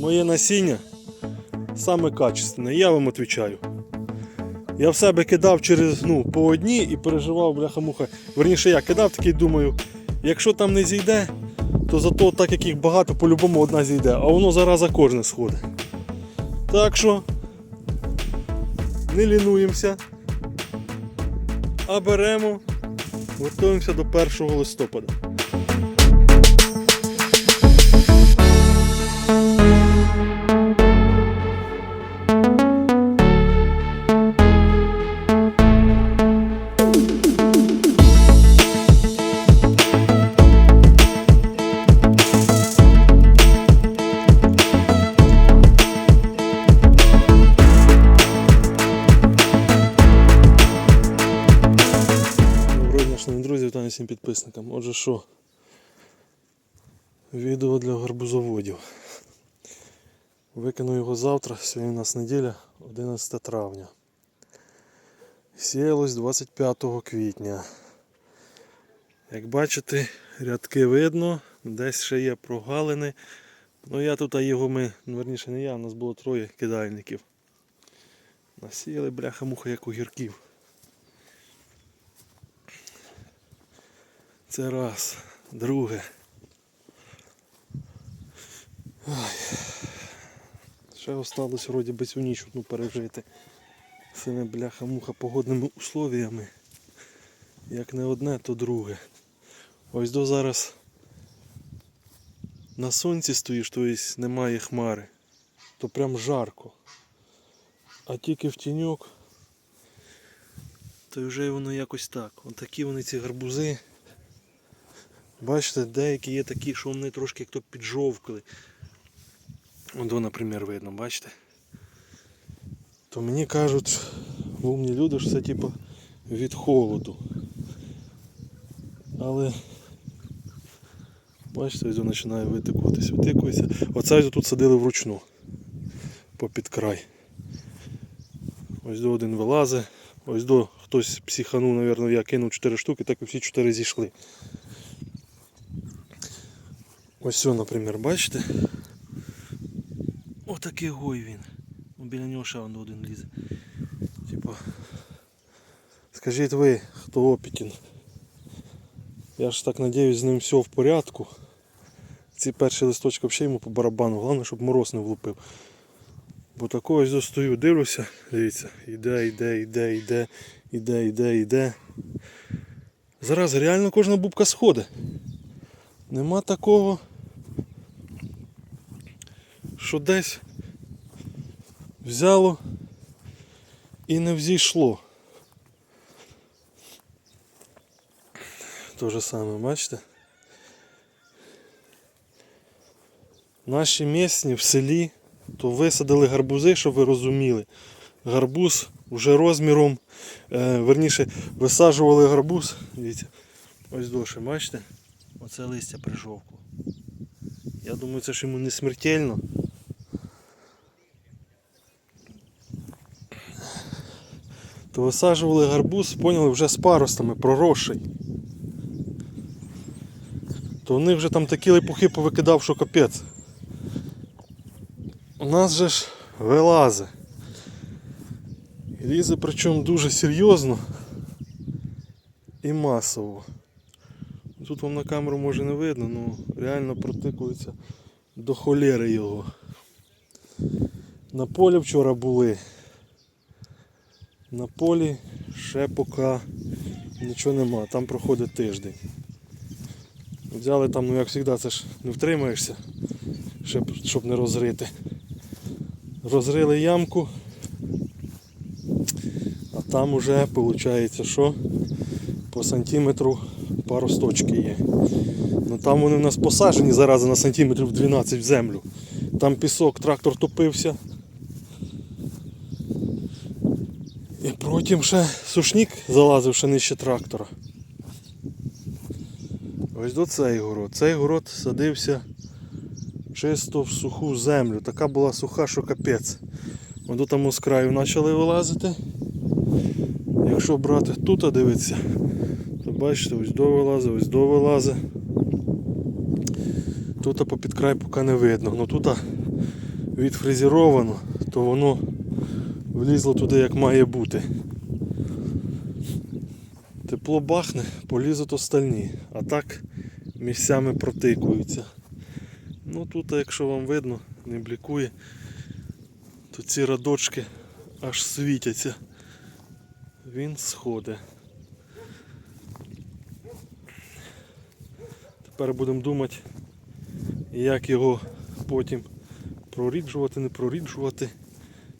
Моє насіння саме качественне, я вам відповідаю. Я в себе кидав через ну, по одній і переживав, бляха-муха. Верніше я кидав такий, думаю, якщо там не зійде, то зато так як їх багато, по-любому одна зійде, а воно зараза кожне сходить. Так що не лінуємося, а беремо, готуємося до 1 листопада. Підписникам. Отже, що? Відео для гарбузоводів. Викину його завтра, сьогодні у нас неділя, 11 травня. Сіялось 25 квітня. Як бачите, рядки видно, десь ще є прогалини. Ну я тут а його ми, ну, верніше не я, у нас було троє кидальників. Насіяли бляха-муха як огірків. Це раз. Друге. Ай. Ще осталось вроді би цю ніч одну пережити. Цими бляха-муха погодними условіями. Як не одне, то друге. Ось до зараз на сонці стоїш, тобто немає хмари. То прям жарко. А тільки в тіньок, то вже воно якось так. Отакі вони ці гарбузи. Бачите, деякі є такі, що вони трошки як то піджовкли. От, наприклад, видно, бачите? То мені кажуть, умні люди, що це типу від холоду. Але бачите, ось починає витикуватись, витикується. Оце ось тут садили вручну попід край. Ось до один вилазить, ось до хтось психанув, мабуть, я кинув 4 штуки, так і всі 4 зійшли. Ось наприклад, бачите? Отакий гой він. Ну, Біля нього ще один лізе. Типа. Скажіть ви, хто опітін. Я ж так надіюсь, з ним все в порядку. Ці перші листочки взагалі йому по барабану, головне, щоб мороз не влупив. Бо такого ось достою, дивлюся, дивіться, іде, іде, іде, іде, іде, іде, іде. Зараз реально кожна бубка сходить. Нема такого, що десь взяло і не взійшло. Те же саме, бачите? Наші місні в селі то висадили гарбузи, щоб ви розуміли. Гарбуз вже розміром, е, верніше, висаджували гарбуз. Дивіться, ось довше, бачите? Оце листя прижовкло. Я думаю, це ж йому не смертельно. То висаджували гарбуз, поняли, вже з паростами, проросший. То в них вже там такі липухи повикидав, що капець. У нас же ж вилази. Лізе причому дуже серйозно і масово. Тут вам на камеру може не видно, ну реально протикується до холєри його. На полі вчора були. На полі ще поки нічого нема, там проходить тиждень. Взяли там, ну як завжди, це ж не втримаєшся, щоб, щоб не розрити. Розрили ямку, а там уже виходить, що по сантиметру пару сточки є. Ну там вони в нас посаджені зарази на сантиметрів 12 в землю. Там пісок, трактор топився. І потім ще сушник залазив ще нижче трактора. Ось до цей город. Цей город садився чисто в суху землю. Така була суха, що капець. Ось там з краю почали вилазити. Якщо брати тут, а дивитися, бачите, ось до вилазить, ось до вилазить. Тут попід край поки не видно. Ну тут відфрезеровано, то воно влізло туди як має бути. Тепло бахне, полізуть остальні, а так місцями протикуються. Ну тут, якщо вам видно, не блікує, то ці радочки аж світяться. Він сходить. Тепер будемо думати, як його потім проріджувати, не проріджувати,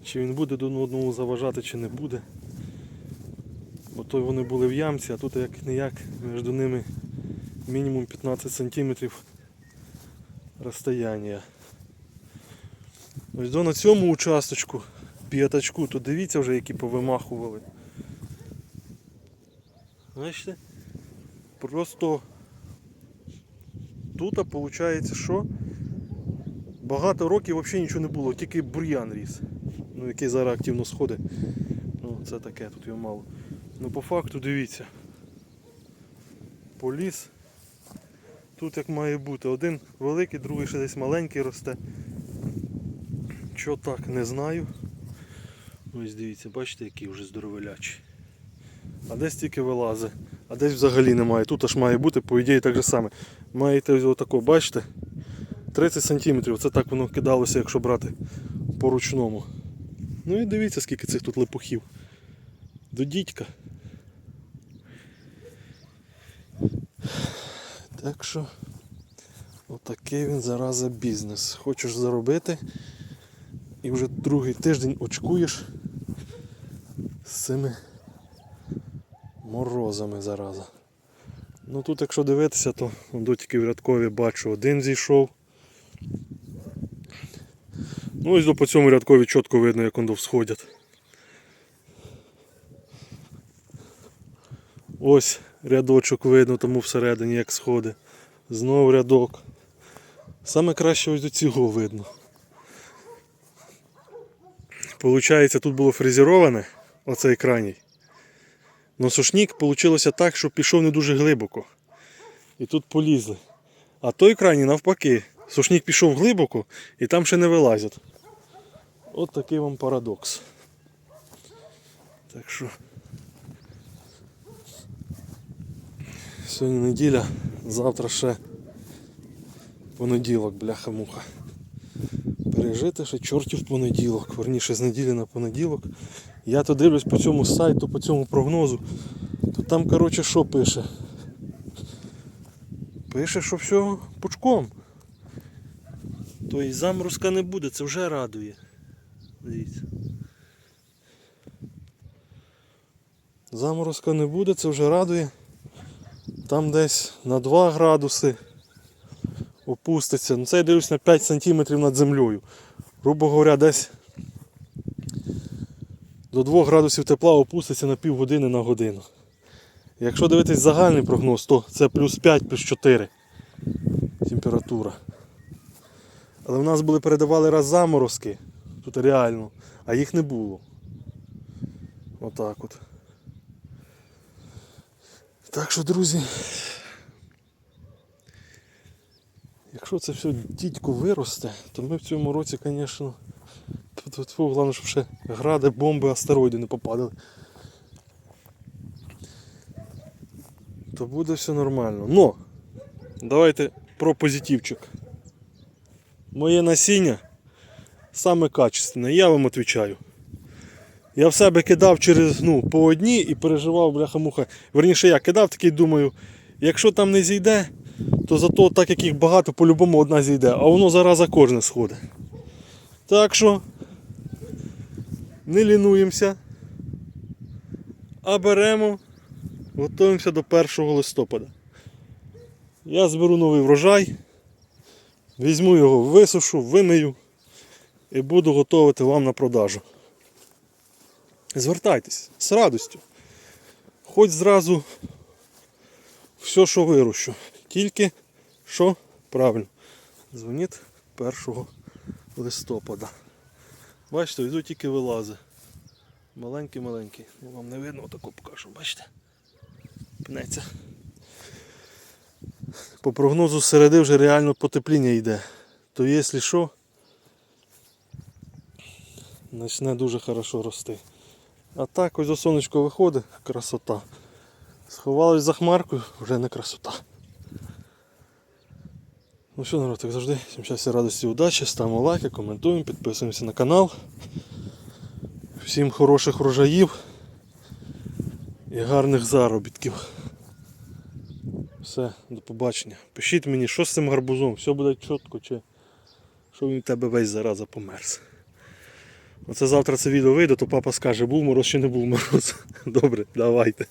чи він буде один одному заважати, чи не буде. Бо то вони були в ямці, а тут як не як між ними мінімум 15 см розстояння. Ось до на цьому участочку, п'ятачку, то дивіться вже які повимахували. Бачите? Просто тут виходить, що багато років взагалі нічого не було, тільки бур'ян ріс. Ну, який зараз активно сходить. Ну, це таке, тут його мало. Ну по факту дивіться. Поліс. Тут як має бути. Один великий, другий ще десь маленький росте. Що так, не знаю. Ось дивіться, бачите, який вже здоровелячий. А десь тільки вилазить, а десь взагалі немає. Тут аж має бути, по ідеї так же саме. Маєте ось отако, бачите? 30 см. Це так воно кидалося, якщо брати по ручному. Ну і дивіться, скільки цих тут липухів. До дідька. Так що отакий він зараза бізнес. Хочеш заробити і вже другий тиждень очкуєш з цими морозами зараза. Ну тут якщо дивитися, то до в рядкові бачу один зійшов. Ну ось по цьому рядкові чітко видно, як воно всходять. Ось рядочок видно, тому всередині як сходи. Знов рядок. Саме краще ось до цього видно. Получається, тут було фрезероване, оцей крайній. Но сушник вийшло так, що пішов не дуже глибоко. І тут полізли. А той крайній навпаки. Сушник пішов глибоко і там ще не вилазять. От такий вам парадокс. Так що. Сьогодні неділя, завтра ще понеділок, бляха-муха. Пережити ще чортів понеділок, верніше з неділі на понеділок. Я то дивлюсь по цьому сайту, по цьому прогнозу, то там, коротше, що пише? Пише, що все пучком. Тобто заморозка не буде, це вже радує. Дивіться. Заморозка не буде, це вже радує. Там десь на 2 градуси опуститься. Ну це я дивлюсь на 5 см над землею. Грубо говоря, десь до 2 градусів тепла опуститься на півгодини на годину. Якщо дивитись загальний прогноз, то це плюс 5, плюс 4 температура. Але в нас були передавали раз заморозки, тут реально, а їх не було. Отак от. Так що, друзі, якщо це все дідько виросте, то ми в цьому році, звісно, тут головне, щоб ще гради, бомби, астероїди не попадали. То буде все нормально. Но давайте про позитивчик. Моє насіння саме качественне, я вам відповідаю. Я в себе кидав через ну, по одній і переживав, бляха-муха. Верніше я кидав такий, думаю, якщо там не зійде, то зато так як їх багато, по-любому одна зійде, а воно зараза кожне сходить. Так що не лінуємося, а беремо, готуємося до 1 листопада. Я зберу новий врожай, візьму його, висушу, вимию і буду готувати вам на продажу. Звертайтесь з радістю. Хоч зразу все, що вирощу. Тільки що правильно. Дзвоніть 1 листопада. Бачите, йду тільки вилази. Маленький-маленький. Ну, Вам не видно, отако покажу, бачите? Пнеться. По прогнозу середи вже реально потепління йде. То якщо що, почне дуже хорошо рости. А так ось до сонечко виходить, красота. Сховалась за хмаркою, вже не красота. Ну що, народ, як завжди, всім щастя, радості, удачі, ставимо лайки, коментуємо, підписуємося на канал. Всім хороших врожаїв і гарних заробітків. Все, до побачення. Пишіть мені, що з цим гарбузом, все буде чітко, чи що він в тебе весь зараза померз. Оце завтра це відео вийде, то папа скаже, був мороз чи не був мороз. Добре, давайте.